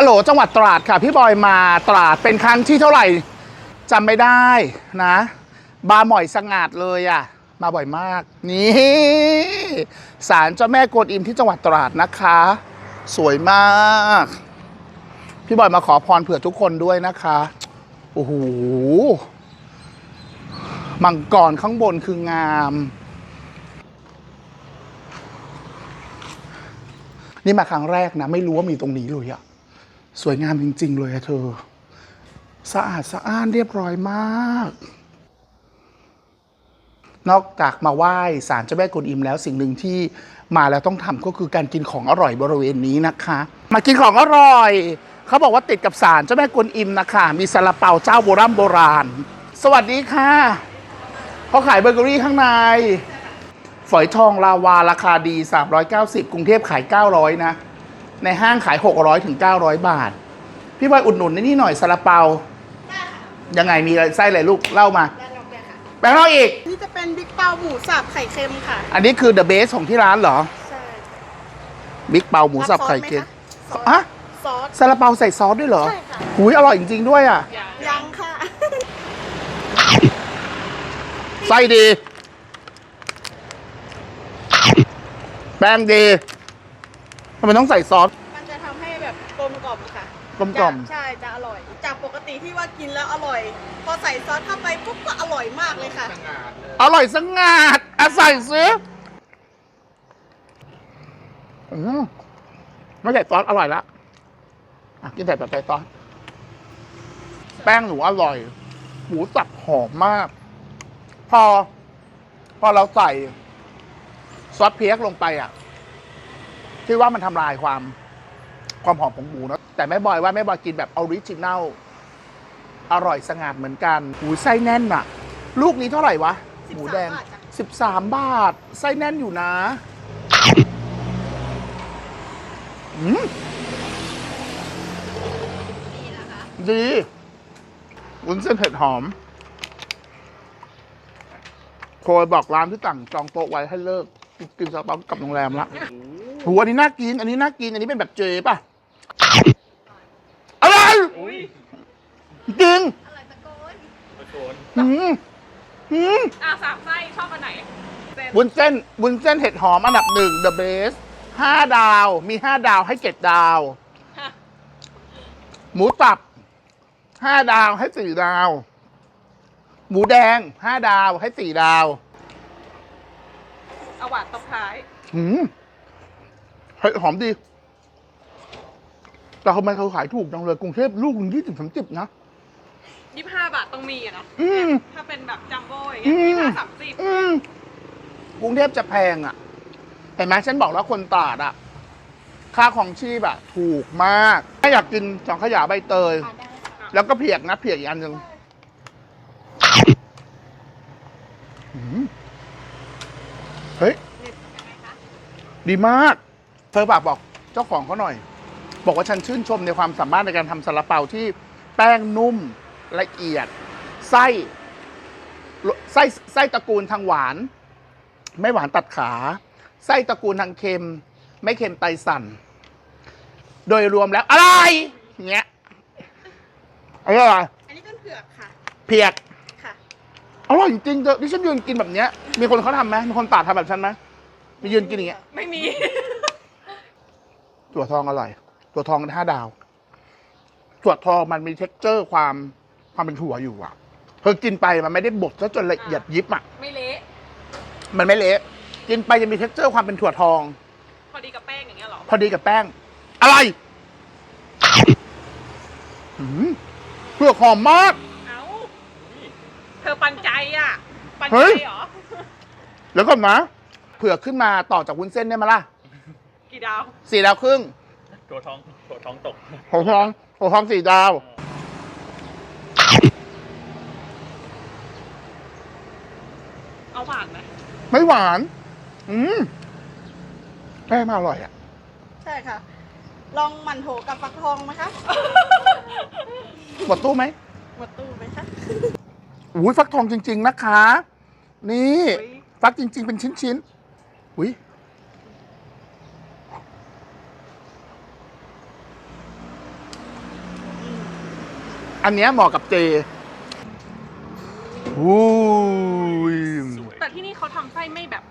ฮัลโหลจังหวัดตราดค่ะ พี่บอยมาตราดเป็นครั้งที่เท่าไหร่จำไม่ได้นะ บาร์หม่อยสงัดเลยอะ่ะ มาบ่อยมาก นี่ศาลเจ้าแม่กวนอิมที่จังหวัดตราดนะคะ สวยมาก พี่บอยมาขอพรเผื่อทุกคนด้วยนะคะโอ้โหมังกรข้างบนคืองาม นี่มาครั้งแรกนะ ไม่รู้ว่ามีตรงนี้เลยอะ สวยงามจริง ๆ เลยอะเธอ สะอาดสะอ้านเรียบร้อยมาก นอกจากมาไหว้ศาลเจ้าแม่กวนอิมแล้วสิ่งหนึ่งที่มาแล้วต้องทำก็คือการกินของอร่อยบริเวณนี้นะคะ มากินของอร่อย เขาบอกว่าติดกับศาลเจ้าแม่กวนอิมนะคะ มีซาลาเปาเจ้าโบราณโบราณ สวัสดีค่ะเขาขายเบเกอรี่ข้างในฝอยทองลาวาราคาดี 390 กรุงเทพขาย 900 นะ ในห้างขาย 600ถึง900 บาท พี่บอยอุดหนุนในนี่หน่อยซาลาเปา ยังไงมีอะไรไส้อะไรลูกเล่ามาด้านนอกเลยค่ะแบงค์เล่าอีก นี่จะเป็นบิ๊กเปาหมูสับไข่เค็มค่ะ อันนี้คือเดอะเบสของที่ร้านเหรอ ใช่บิ๊กเปาหมูสับไข่เค็มซอสอะซอสซาลาเปาใส่ซอสด้วยเหรอใช่ค่ะหุยอร่อยจริง ๆ ด้วยอะ ยังค่ะ ไส้ดี แป้งดี ทำไมต้องใส่ซอส มันจะทำให้แบบกลมกล่อมค่ะกลมกล่อม จะใช่จะอร่อย จากปกติที่ว่ากินแล้วอร่อย พอใส่ซอสเข้าไปปุ๊บก็อร่อยมากเลยค่ะ อร่อยสงัดอะใส่ซิอืมไม่ใส่ซอสอร่อยละอะกินใส่แบบใส่ซอสแป้งหนูอร่อย หมูสับหอมมาก พอ พอเราใส่ ซอสเพียกลงไปอะ ที่ว่ามันทำลายความความหอมของหมูนะแต่แม่บอยว่าแม่บอยกินแบบออริจินัลอร่อยสงัดเหมือนกันหูไส้แน่นอะลูกนี้เท่าไหร่วะ13หมูแดงบาทจ้ะสิบสามบาท ไส้แน่นอยู่นะอืมดีวุ้นเส้นเผ็ดหอมโคยบอกร้านที่ต่างจองโต๊ะไว้ให้เลิก กินซาเปากลับโรงแรมละหูอันนี้น่ากิน อันนี้น่ากิน อันนี้เป็นแบบเจป่ะ อะไรจริงอร่อยตะโกนอืมอืมอะสามไส้ชอบอันไหนเส้นวุ้นเส้นวุ้นเส้นเห็ดหอมอันดับหนึ่ง the best ห้าดาว มีห้าดาวให้เจ็ดดาวฮะหมูตับห้าดาวให้สี่ดาว หมูแดงห้าดาวให้สี่ดาว เอาหวานตบ ท้ายหืมเห็ดหอมดี แต่ทำไมเขาขายถูกจังเลยกรุงเทพลูกหนึ่งยี่สิบสามสิบนะยี่สิบห้าบาทต้องมีอะนะอืม ถ้าเป็นแบบจัมโบ้อย่างอืเงี้ยมยี่สิบห้าสามสิบอืมกรุงเทพจะแพงอะ เห็นไหมฉันบอกแล้วคนตราดอะ ค่าของชีพอะ ถูกมาก ถ้าอยากกินสังขยาใบเตยทานได้ค่ะแล้วก็เพียกนะเพียกอีกอันหนึ่งหืมเฮ้ย ดีมาก เธอฝากบอกเจ้าของเขาหน่อย บอกว่าฉันชื่นชมในความสามารถในการทำซาลาเปาที่แป้งนุ่มละเอียด ไส้ไส้ไส้ตระกูลทางหวาน ไม่หวานตัดขา ไส้ตระกูลทางเค็ม ไม่เค็มไตสั่น โดยรวมแล้ว อะไรอย่างเงี้ยอะไรอะไรอันนี้เป็นเผือกค่ะเพียกค่ะ อร่อยจริงๆเธอที่ฉันยืนกินแบบเนี้ย มีคนเขาทำไหมมีคนตาดทำแบบฉันไหม มียืนกินอย่างเงี้ย ไม่มีถั่วทองอร่อยถั่วทองห้าดาวถั่วทองมันมีเท็กเจอร์ความความเป็นถั่วอยู่อะเธอกินไปมันไม่ได้บดซะจนละเอียดยิบอะ ไม่เละ มันไม่เละกินไปจะมีเท็กเจอร์ความเป็นถั่วทอง พอดีกับแป้งอย่างเงี้ยเหรอ พอดีกับแป้ง อะไรหืมเผือกหอมมาก เอ้า เธอปันใจอะ ปันเฮ้ใจยเหรอ แล้วก่อนนะ เผือกขึ้นมาต่อจากวุ้นเส้นได้ไหมล่ะกี่ดาวสี่ดาวครึ่งตัวท้องตัวท้องตกหัวทองหัวทองสี่ดาว เอาหวานไหมไม่หวาน อืมแป้งมาอร่อยอะ ใช่ค่ะ ลองหมันโถกับฟักทองไหมคะหมดตู้ไหมหมดตู้ไหมคะอุ้ยฟักทองจริง ๆนะคะ นี่อุ๊ยฟักจริง ๆ เป็นชิ้นๆ อุ้ยอันเนี้ยเหมาะกับเจอุ้ยสวยแต่ที่นี่เขาทำไส้ไม่แบบ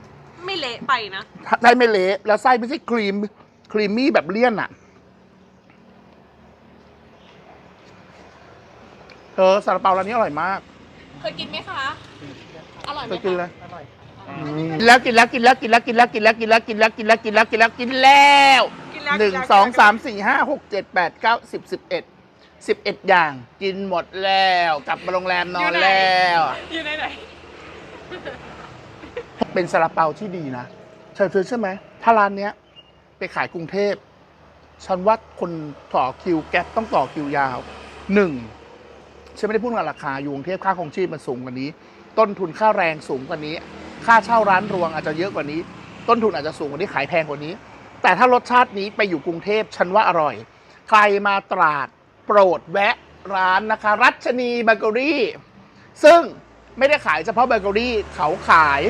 ไม่เละไปนะได้ไม่เละแล้วไส้ไม่ใช่ครีม ครีมมี่แบบเลี่ยนอะเออซาลาเปาร้านนี้อร่อยมาก เคยกินไหมคะ อร่อยไหมไปคะกินเลย แล้วกินแล้วกินแล้วกินแล้วกินแล้วกินแล้วกินแล้วกินแล้วกินแล้วกินแล้วกินแล้วกินแล้วกินแล้วหนึ่งกิแล้วสองสามสี่ห้าหกเจ็ดแปดเก้าสิบสิบเอ็ดสิบเอ็ดอย่าง กินหมดแล้ว กลับมาโรงแรมนอนแล้วอยู่ไหนไหนเป็นซาลาเปาที่ดีนะเธอเธอใช่อไหมถ้าร้านเนี้ย ไปขายกรุงเทพฉันว่าคนต่อคิวแก๊ปต้องต่อคิวยาวหนึ่งฉันไม่ได้พูดถึงราคาอยู่กรุงเทพค่าครองชีพมันสูงกว่านี้ ต้นทุนค่าแรงสูงกว่านี้ ค่าเช่าร้านรวงอาจจะเยอะกว่านี้ ต้นทุนอาจจะสูงกว่านี้ขายแพงกว่านี้ แต่ถ้ารสชาตินี้ไปอยู่กรุงเทพฉันว่าอร่อย ใครมาตราดโปรดแวะร้านนะคะ รัชนีเบเกอรี่ซึ่งไม่ได้ขายเฉพาะเบเกอรี่เขาขาย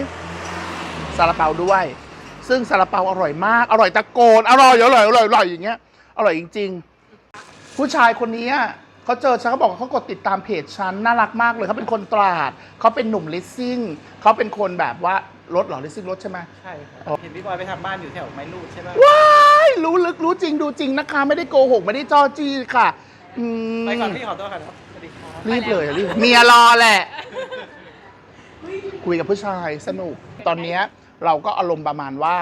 ซาลาเปาด้วย ซึ่งซาลาเปาอร่อยมาก อร่อยตะโกน อร่อยอร่อยอร่อยอร่อยอย่างเงี้ย อร่อยจริง ๆ ผู้ชายคนนี้ เขาเจอฉันเขาบอกว่าเขากดติดตามเพจฉันน่ารักมากเลยเขาเป็นคนตราดเขาเป็นหนุ่มลิสซิ่งเขาเป็นคนแบบว่ารถเหรอลิสซิ่งรถใช่ไหม ใช่ครับเห็นพี่บอยไปทำบ้านอยู่แถวไม้ลูดใช่ไหมว้ายรู้ลึกรู้จริงดูจริงนะคะ ไม่ได้โกหก ไม่ได้จ้อจี้ค่ะอืมไปก่อนพี่ขอตัวครับสวัสดีครับ รีบเลยรีบเมียรอแหละ คุยกับผู้ชายสนุก ตอนเนี้ยเราก็อารมณ์ประมาณว่า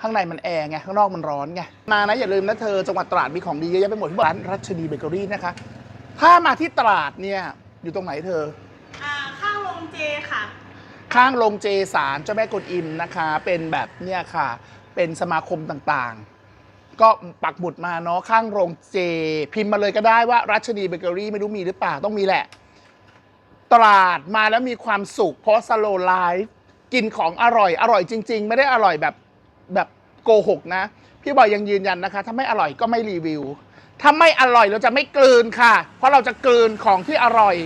ข้างในมันแอร์ไง ข้างนอกมันร้อนไง มานะ อย่าลืมนะเธอจังหวัดตราดมีของดีเยอะแยะไปหมดที่ร้านรัชนีเบเกอรี่นะคะ ถ้ามาที่ตราดเนี่ยอยู่ตรงไหนเธอ อ่าข้างโรงเจค่ะ ข้างโรงเจสารเจ้าแม่กวนอิมนะคะ เป็นแบบเนี่ยค่ะ เป็นสมาคมต่างๆ ก็ปักหมุดมาเนาะข้างโรงเจ พิมพ์มาเลยก็ได้ว่ารัชนีเบเกอรี่ไม่รู้มีหรือเปล่าต้องมีแหละตราดมาแล้วมีความสุขเพราะสโลไลฟ์กินของอร่อยอร่อยจริง ๆ ไม่ได้อร่อยแบบแบบ โกหกนะ พี่บอยยังยืนยันนะคะ ถ้าไม่อร่อยก็ไม่รีวิว ถ้าไม่อร่อยเราจะไม่กลืนค่ะ เพราะเราจะกลืนของที่อร่อย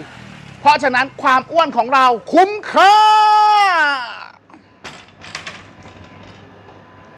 เพราะฉะนั้นความอ้วนของเราคุ้มค่า